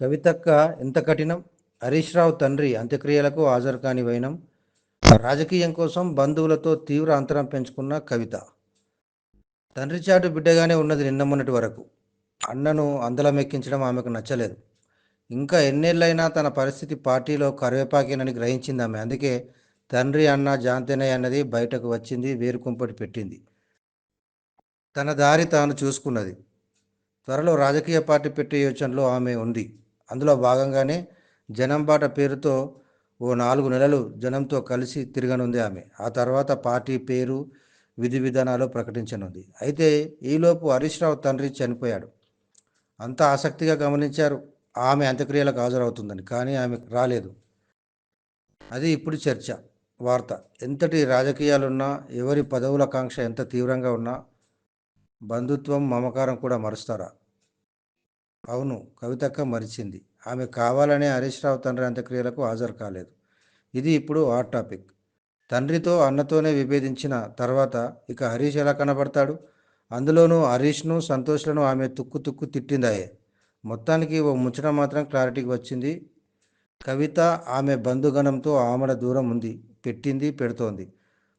కవితక్క ఎంత కఠినం? హరీష్ రావు తండ్రి అంత్యక్రియలకు హాజరు కాని వైనం. రాజకీయం కోసం బంధువులతో తీవ్ర అంతరం పెంచుకున్న కవిత. తండ్రి చాటు బిడ్డగానే ఉన్నది నిన్న మొన్నటి వరకు. అన్నను అందలమెక్కించడం ఆమెకు నచ్చలేదు. ఇంకా ఎన్నేళ్ళైనా తన పరిస్థితి పార్టీలో కరివేపాకేనని గ్రహించింది ఆమె. అందుకే తండ్రి అన్న జాంతేనయ్య అన్నది బయటకు వచ్చింది వేరుకుంపటి పెట్టింది. తన దారి తాను చూసుకున్నది. త్వరలో రాజకీయ పార్టీ పెట్టే యోచనలో ఆమె ఉంది. అందులో భాగంగానే జనం బాట పేరుతో ఓ నాలుగు నెలలు జనంతో కలిసి తిరగనుంది ఆమె. ఆ తర్వాత పార్టీ పేరు విధి విధానాలు ప్రకటించనుంది. అయితే ఈలోపు హరీష్ రావు తండ్రి చనిపోయాడు. అంతా ఆసక్తిగా గమనించారు. ఆమె అంత్యక్రియలకు హాజరవుతుందని కానీ ఆమె రాలేదు. అది ఇప్పుడు చర్చ వార్త. ఎంతటి రాజకీయాలున్నా ఎవరి పదవుల కాంక్ష ఎంత తీవ్రంగా ఉన్నా బంధుత్వం మమకారం కూడా మరుస్తారా? అవును కవితక్క మరిచింది. ఆమె కావాలనే హరీష్ రావు తండ్రి అంత్యక్రియలకు హాజరు కాలేదు. ఇది ఇప్పుడు హాట్ టాపిక్. తండ్రితో అన్నతోనే విభేదించిన తర్వాత ఇక హరీష్ ఎలా కనబడతాడు అందులోనూ హరీష్ను సంతోష్లను ఆమె తుక్కు తుక్కు తిట్టిందాయే. మొత్తానికి ఓ ముచ్చట మాత్రం క్లారిటీకి వచ్చింది. కవిత ఆమె బంధుగణంతో ఆమెడ దూరం ఉంది. పెట్టింది పెడుతోంది.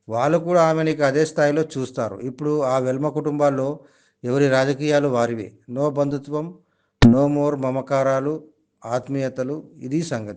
వాళ్ళు కూడా ఆమెని అదే స్థాయిలో చూస్తారు. ఇప్పుడు ఆ వెల్మ కుటుంబాల్లో ఎవరి రాజకీయాలు వారివే. నో బంధుత్వం నో మోర్ మమకారాలు ఆత్మీయతలు ఇది సంగతి.